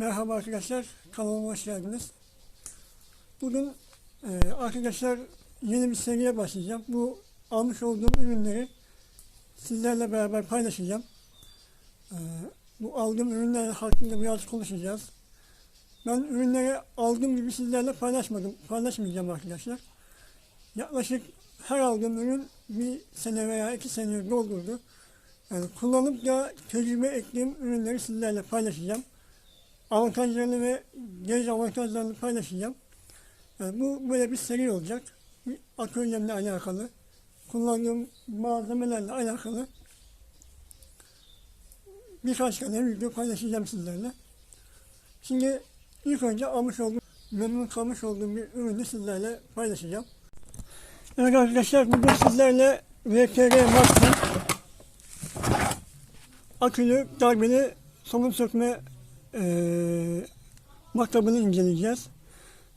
Merhaba arkadaşlar, kanalıma hoş geldiniz. Bugün e, arkadaşlar yeni bir seriye başlayacağım. Bu almış olduğum ürünleri sizlerle beraber paylaşacağım. E, bu aldığım ürünler hakkında biraz konuşacağız. Ben ürünleri aldığım gibi sizlerle paylaşmadım, paylaşmayacağım arkadaşlar. Yaklaşık her aldığım ürün bir sene veya iki sene doldurdu. Yani kullanıp da tecrübe ettiğim ürünleri sizlerle paylaşacağım avantajlarını ve dezavantajlarını paylaşacağım. Yani bu böyle bir seri olacak. Atölyemle alakalı, kullandığım malzemelerle alakalı birkaç tane video paylaşacağım sizlerle. Şimdi ilk önce almış olduğum, memnun kalmış olduğum bir ürünü sizlerle paylaşacağım. Evet arkadaşlar bugün sizlerle VTR Max'ın akülü darbeli somun sökme eee matabını inceleyeceğiz.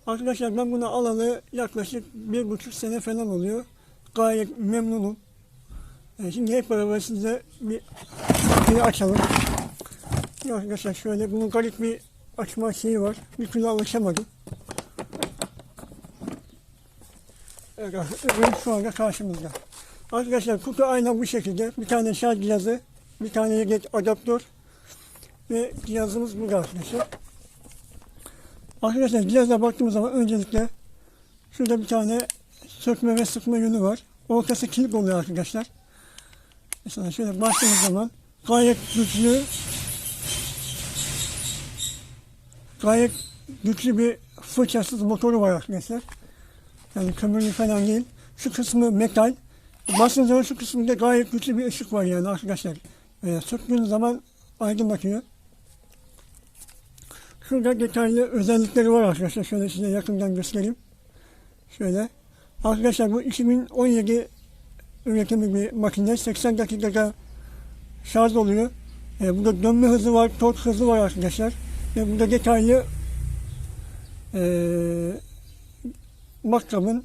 Arkadaşlar ben bunu alalı yaklaşık bir buçuk sene falan oluyor. Gayet memnunum. E, şimdi hep beraber size bir kutuyu açalım. Arkadaşlar şöyle bunun garip bir açma şeyi var. Bir türlü alışamadım. Evet, şu anda karşımızda. Arkadaşlar kutu aynen bu şekilde. Bir tane şarj cihazı, bir tane yedek adaptör, ve cihazımız burada arkadaşlar. Arkadaşlar cihaza baktığımız zaman öncelikle şurada bir tane sökme ve sıkma yönü var. Ortası kilit oluyor arkadaşlar. Mesela şöyle baktığımız zaman gayet güçlü gayet güçlü bir fırçasız motoru var arkadaşlar. Yani kömürlü falan değil. Şu kısmı metal. Bastığınız zaman şu kısmında gayet güçlü bir ışık var yani arkadaşlar. Ee, söktüğünüz zaman aydınlatıyor. Şurada detaylı özellikleri var arkadaşlar. Şöyle size yakından göstereyim. Şöyle. Arkadaşlar bu 2017 üretimi bir makine. 80 dakikada şarj oluyor. E, burada dönme hızı var, tork hızı var arkadaşlar. Ve burada detaylı e, matkabın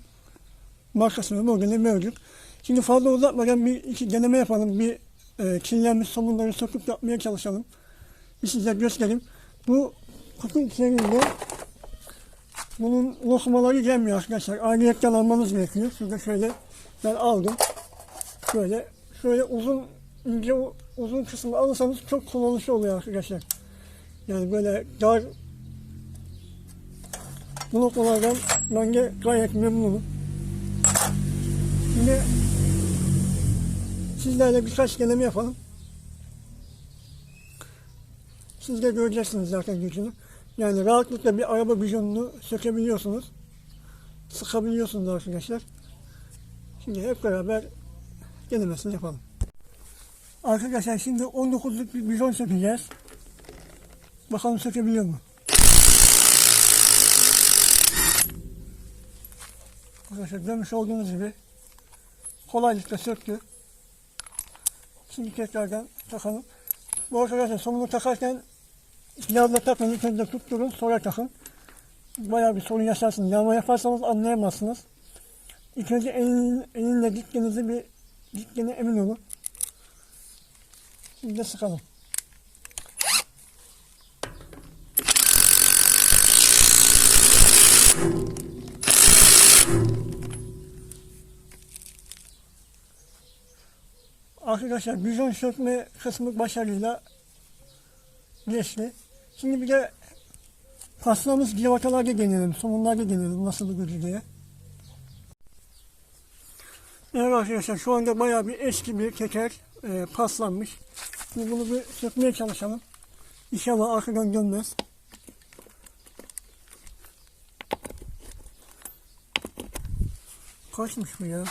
markası ve modeli mevcut. Şimdi fazla uzatmadan bir iki deneme yapalım. Bir e, kirlenmiş somunları söküp yapmaya çalışalım. Bir size göstereyim. Bu kutu içerisinde bunun lokmaları gelmiyor arkadaşlar. Ayrıyetten almanız gerekiyor. Şurada şöyle ben aldım. Şöyle şöyle uzun ince uzun kısmı alırsanız çok kullanışlı oluyor arkadaşlar. Yani böyle dar bu lokmalardan ben de gayet memnunum. Şimdi sizlerle birkaç deneme yapalım. Siz de göreceksiniz zaten gücünü. Yani rahatlıkla bir araba vizyonunu sökebiliyorsunuz. Sıkabiliyorsunuz arkadaşlar. Şimdi hep beraber denemesini yapalım. Arkadaşlar şimdi 19'luk bir vizyon sökeceğiz. Bakalım sökebiliyor mu? Arkadaşlar görmüş olduğunuz gibi kolaylıkla söktü. Şimdi tekrardan takalım. Bu arkadaşlar sonunu takarken Cihazla takın, ilk tutturun, sonra takın. Bayağı bir sorun yaşarsınız. Yağma yaparsanız anlayamazsınız. İlk önce elin, elinle gittiğinizi bir gittiğine emin olun. Şimdi de sıkalım. Arkadaşlar bizon sökme kısmı başarıyla geçti. Şimdi bir de paslamız civatalarda deneyelim, somunlarda deneyelim nasıl bir diye. Evet arkadaşlar şu anda bayağı bir eski bir teker e, paslanmış. Şimdi bunu bir sökmeye çalışalım. İnşallah arkadan dönmez. Kaçmış bu ya?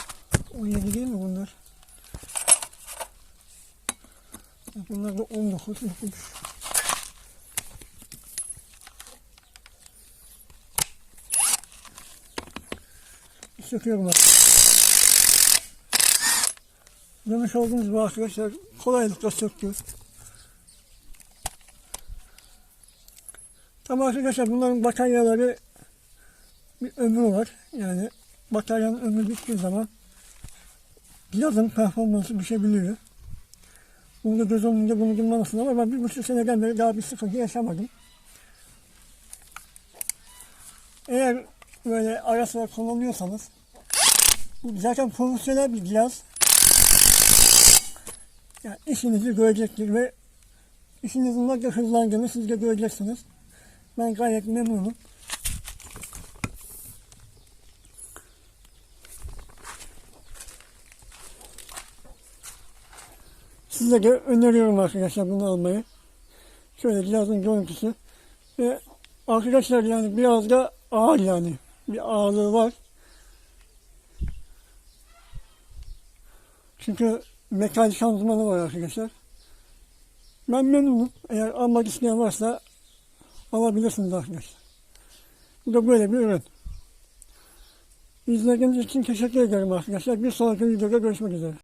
17 değil mi bunlar? Bunlar da 19 yapmış. Söküyorum bak. Görmüş olduğunuz gibi arkadaşlar kolaylıkla söktü. Tamam arkadaşlar bunların bataryaları bir ömrü var. Yani bataryanın ömrü bittiği zaman cihazın performansı düşebiliyor. Bunu da göz önünde bulundurmalısın ama ben bir buçuk seneden beri daha bir sıkıntı yaşamadım. eğer böyle ara sıra kullanıyorsanız bu zaten profesyonel bir cihaz. Yani işinizi görecektir ve işinizin ne kadar hızlandığını siz de göreceksiniz. Ben gayet memnunum. Size de öneriyorum arkadaşlar bunu almayı. Şöyle cihazın görüntüsü. Ve arkadaşlar yani biraz da ağır yani. Bir ağırlığı var. Çünkü metal şanzımanı var arkadaşlar. Ben memnunum. Eğer almak isteyen varsa alabilirsiniz arkadaşlar. Bu da böyle bir ürün. İzlediğiniz için teşekkür ederim arkadaşlar. Bir sonraki videoda görüşmek üzere.